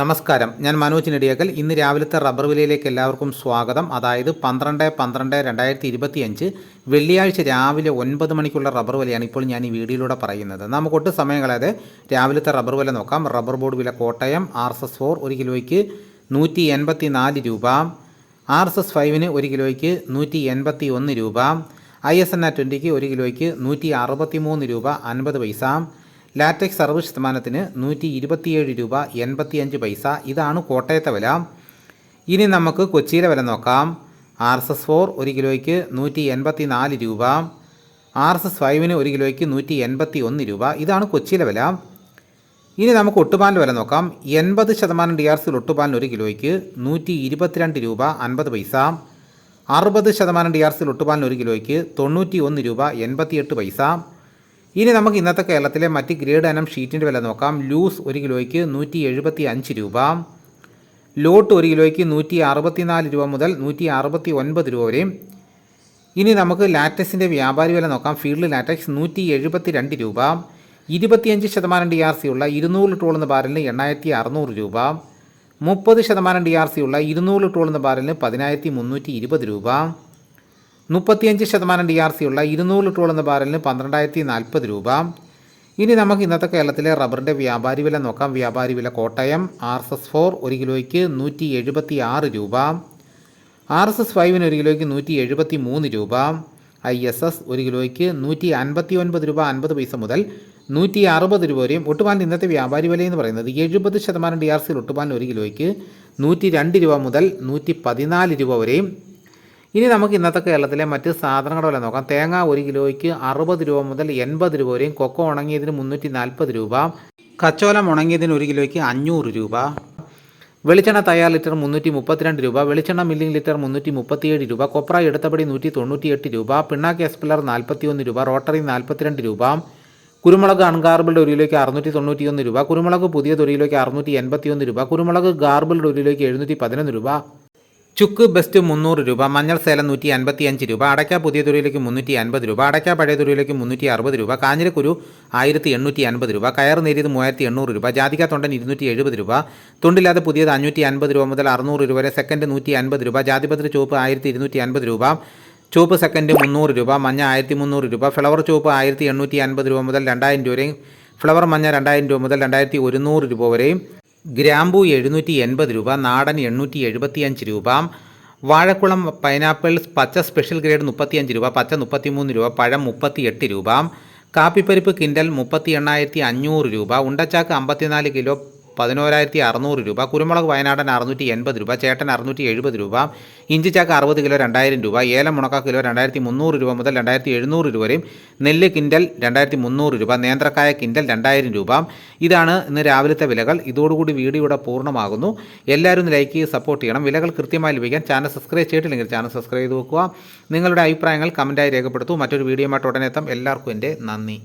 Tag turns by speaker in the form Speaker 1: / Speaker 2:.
Speaker 1: നമസ്കാരം. ഞാൻ മനോജ് നെടിയക്കൽ. ഇന്ന് രാവിലത്തെ റബ്ബർ വിലയിലേക്ക് എല്ലാവർക്കും സ്വാഗതം. അതായത് പന്ത്രണ്ട് പന്ത്രണ്ട് രണ്ടായിരത്തി ഇരുപത്തിയഞ്ച് വെള്ളിയാഴ്ച രാവിലെ ഒൻപത് മണിക്കുള്ള റബ്ബർ വിലയാണ് ഇപ്പോൾ ഞാൻ ഈ വീഡിയോയിലൂടെ പറയുന്നത്. നമുക്കൊട്ട് സമയം കളയാതെ രാവിലത്തെ റബ്ബർ വില നോക്കാം. റബ്ബർ ബോർഡ് വില Kottayam R S S four ഒരു കിലോയ്ക്ക് നൂറ്റി എൺപത്തി നാല് രൂപ. ആർ എസ് എസ് ഫൈവിന് ഒരു കിലോയ്ക്ക് നൂറ്റി എൺപത്തി ഒന്ന് രൂപ. ഐ എസ് എൻ ആ ട്വന്റിക്ക് ഒരു കിലോയ്ക്ക് നൂറ്റി അറുപത്തി മൂന്ന് രൂപ അൻപത് പൈസ. ലാറ്റക്സ് അറുപത് ശതമാനത്തിന് നൂറ്റി ഇരുപത്തിയേഴ് രൂപ എൺപത്തിയഞ്ച് പൈസ. ഇതാണ് കോട്ടയത്തെ വില. ഇനി നമുക്ക് കൊച്ചിയിലെ വില നോക്കാം. ആർ എസ് എസ് ഫോർ ഒരു കിലോയ്ക്ക് നൂറ്റി എൺപത്തി നാല് രൂപ. ആർ എസ് എസ് ഫൈവിന് ഒരു കിലോയ്ക്ക് നൂറ്റി എൺപത്തി ഒന്ന് രൂപ. ഇതാണ് കൊച്ചിയിലെ വില. ഇനി നമുക്ക് ഒട്ടുപാലിന്റെ വില നോക്കാം. എൺപത് ശതമാനം ഡി ആർ സിയിൽ ഒട്ടുപാലിന് ഒരു കിലോയ്ക്ക് നൂറ്റി ഇരുപത്തിരണ്ട് രൂപ അൻപത് പൈസ. അറുപത് ശതമാനം ഡി ആർ സിയിൽ ഒട്ടുപാലിന് ഒരു കിലോയ്ക്ക് തൊണ്ണൂറ്റി ഒന്ന് രൂപ എൺപത്തിയെട്ട് പൈസ. ഇനി നമുക്ക് ഇന്നത്തെ കേരളത്തിലെ മറ്റ് ഗ്രേഡ് അനം ഷീറ്റിന്റെ വില നോക്കാം. ലൂസ് ഒരു കിലോയ്ക്ക് നൂറ്റി എഴുപത്തി അഞ്ച് രൂപ. ലോട്ട് ഒരു കിലോയ്ക്ക് നൂറ്റി അറുപത്തിനാല് രൂപ മുതൽ നൂറ്റി അറുപത്തി ഒൻപത് രൂപ വരെയും. ഇനി നമുക്ക് ലാറ്റക്സിന്റെ വ്യാപാരി വില നോക്കാം. ഫീൽഡ് ലാറ്റക്സ് നൂറ്റി എഴുപത്തി രണ്ട് രൂപ. ഇരുപത്തിയഞ്ച് ശതമാനം ഡി ആർ സി ഉള്ള ഇരുന്നൂറ് ലിറ്റർ ബാരലിന് എണ്ണായിരത്തി അറുന്നൂറ് രൂപ. മുപ്പത് ശതമാനം ഡി ആർ സി ഉള്ള ഇരുന്നൂറ് ലിറ്റർ ബാരലിന് പതിനായിരത്തി മുന്നൂറ്റി ഇരുപത് രൂപ. മുപ്പത്തിയഞ്ച് ശതമാനം ഡി ആർ സി ഉള്ള ഇരുന്നൂറ് ലിറ്റർ എന്ന ബാരലിന് പന്ത്രണ്ടായിരത്തി നാൽപ്പത് രൂപ. ഇനി നമുക്ക് ഇന്നത്തെ കേരളത്തിലെ റബ്ബറിന്റെ വ്യാപാരി വില നോക്കാം. വ്യാപാരി വില Kottayam R S S four ഒരു കിലോയ്ക്ക് നൂറ്റി എഴുപത്തി ആറ് രൂപ ആർ എസ് എസ് ഫൈവിന് ഒരു കിലോയ്ക്ക് നൂറ്റി എഴുപത്തി മൂന്ന് രൂപ. ഐ എസ് എസ് ഒരു കിലോയ്ക്ക് നൂറ്റി അൻപത്തി ഒൻപത് രൂപ അൻപത് പൈസ മുതൽ നൂറ്റി അറുപത് രൂപ വരെയും ഒട്ടുപാലിന് ഇന്നത്തെ വ്യാപാരി വില എന്ന് പറയുന്നത് എഴുപത് ശതമാനം ഡി ആർ സിയിൽ ഒട്ടുപാലിന് ഒരു കിലോയ്ക്ക് നൂറ്റി രണ്ട് രൂപ മുതൽ നൂറ്റി പതിനാല് രൂപ വരെയും ഇനി നമുക്ക് ഇന്നത്തെ കേരളത്തിലെ മറ്റ് സാധനങ്ങളുടെ വില നോക്കാം. തേങ്ങ ഒരു കിലോയ്ക്ക് അറുപത് രൂപ മുതൽ എൺപത് രൂപ വരെയും കൊക്കോ ഉണങ്ങിയതിന് മുന്നൂറ്റി നാൽപ്പത് രൂപ കച്ചോലം ഉണങ്ങിയതിന് ഒരു കിലോയ്ക്ക് അഞ്ഞൂറ് രൂപ വെളിച്ചെണ്ണ തയ്യാർ ലിറ്റർ മുന്നൂറ്റി മുപ്പത്തിരണ്ട് രൂപ വെളിച്ചെണ്ണ മില്ലിംഗ് ലിറ്റർ മുന്നൂറ്റി മുപ്പത്തിയേഴ് രൂപ കൊപ്ര എടുത്തപടി നൂറ്റി തൊണ്ണൂറ്റിയെട്ട് രൂപ പിണ്ണാക്ക് എസ്പിലർ നാൽപ്പത്തിയൊന്ന് രൂപ റോട്ടറി നാൽപ്പത്തിരണ്ട് രൂപ കുരുമുളക് അൺഗാർബിൾഡ് ഒരു കിലോയ്ക്ക് അറുന്നൂറ്റി തൊണ്ണൂറ്റിയൊന്ന് രൂപ കുരുമുളക് പുതിയത് ഒരു കിലോയ്ക്ക് അറുന്നൂറ്റി എൺപത്തിയൊന്ന് രൂപ കുരുമുളക് ഗാർബിൾഡ് ഒരു കിലോയ്ക്ക് എഴുന്നൂറ്റി പതിനൊന്ന് രൂപ ചുക്ക് ബെസ്റ്റ് മുന്നൂറ് രൂപ മഞ്ഞൾ സേലം നൂറ്റി അൻപത്തി അഞ്ച് രൂപ അടയ്ക്ക പുതിയ തുരയിലേക്ക് മുന്നൂറ്റി അൻപത് രൂപ അടയ്ക്ക പഴയ തുരയിലേക്ക് മുന്നൂറ്റി അറുപത് രൂപ കാഞ്ഞിരക്കുരു ആയിരത്തി എണ്ണൂറ്റി അൻപത് രൂപ കയർ നേരിയത് മൂവായിരത്തി എണ്ണൂറ് രൂപ ജാതിക തൊണ്ടൻ ഇരുന്നൂറ്റി എഴുപത് രൂപ തുണ്ടില്ലാതെ പുതിയത് അഞ്ഞൂറ്റി അൻപത് രൂപ മുതൽ അറുന്നൂറ് രൂപ വരെ സെക്കൻഡ് നൂറ്റി അൻപത് രൂപ ജാതിപത്ര ചുവപ്പ് ആയിരത്തി ഇരുന്നൂറ്റി അൻപത് രൂപ ചുവപ്പ് സെക്കൻഡ് മുന്നൂറ് രൂപ മഞ്ഞ ആയിരത്തി മുന്നൂറ് രൂപ ഫ്ലവർ ചുവപ്പ് ആയിരത്തി എണ്ണൂറ്റി അൻപത് രൂപ മുതൽ രണ്ടായിരം രൂപ വരെയും ഫ്ലവർ മഞ്ഞ രണ്ടായിരം രൂപ മുതൽ രണ്ടായിരത്തി ഒരുന്നൂറ് രൂപ വരെയും ഗ്രാമ്പു എഴുന്നൂറ്റി എൺപത് രൂപ നാടൻ എണ്ണൂറ്റി എഴുപത്തിയഞ്ച് രൂപ വാഴക്കുളം പൈനാപ്പിൾസ് പച്ച സ്പെഷ്യൽ ഗ്രേഡ് മുപ്പത്തിയഞ്ച് രൂപ പച്ച മുപ്പത്തിമൂന്ന് രൂപ പഴം മുപ്പത്തിയെട്ട് രൂപ കാപ്പിപ്പരിപ്പ് കിൻഡൽ മുപ്പത്തി എണ്ണായിരത്തി അഞ്ഞൂറ് രൂപ ഉണ്ടച്ചാക്ക് അമ്പത്തിനാല് കിലോ പതിനോരായിരത്തി അറുന്നൂറ് രൂപ കുരുമുളക് വയനാടൻ അറുന്നൂറ്റി എൺപത് രൂപ ചേട്ടൻ അറുന്നൂറ്റി എഴുപത് രൂപ ഇഞ്ചിച്ചാക്ക് അറുപത് കിലോ രണ്ടായിരം രൂപ ഏലം മുണക്ക കിലോ രണ്ടായിരത്തി മുന്നൂറ് രൂപ മുതൽ രണ്ടായിരത്തി എഴുന്നൂറ് രൂപ വരെയും നെല്ല് കിൻഡൽ രണ്ടായിരത്തി മുന്നൂറ് രൂപ നേന്ത്രക്കായ കിൻഡൽ രണ്ടായിരം രൂപ. ഇതാണ് ഇന്ന് രാവിലത്തെ വിലകൾ. ഇതോടുകൂടി വീഡിയോ ഇവിടെ പൂർണമാകുന്നു. എല്ലാവരും ഒന്ന് ലൈക്ക് ചെയ്ത് സപ്പോർട്ട് ചെയ്യണം. വിലകൾ കൃത്യമായി ലഭിക്കാൻ ചാനൽ സബ്സ്ക്രൈബ് ചെയ്തിട്ടില്ലെങ്കിൽ ചാനൽ സബ്സ്ക്രൈബ് ചെയ്ത് വെക്കുക. നിങ്ങളുടെ അഭിപ്രായങ്ങൾ കമന്റായി രേഖപ്പെടുത്തൂ. മറ്റൊരു വീഡിയോ ആയിട്ട് ഉടനെ എത്താം. എല്ലാവർക്കും എന്റെ നന്ദി.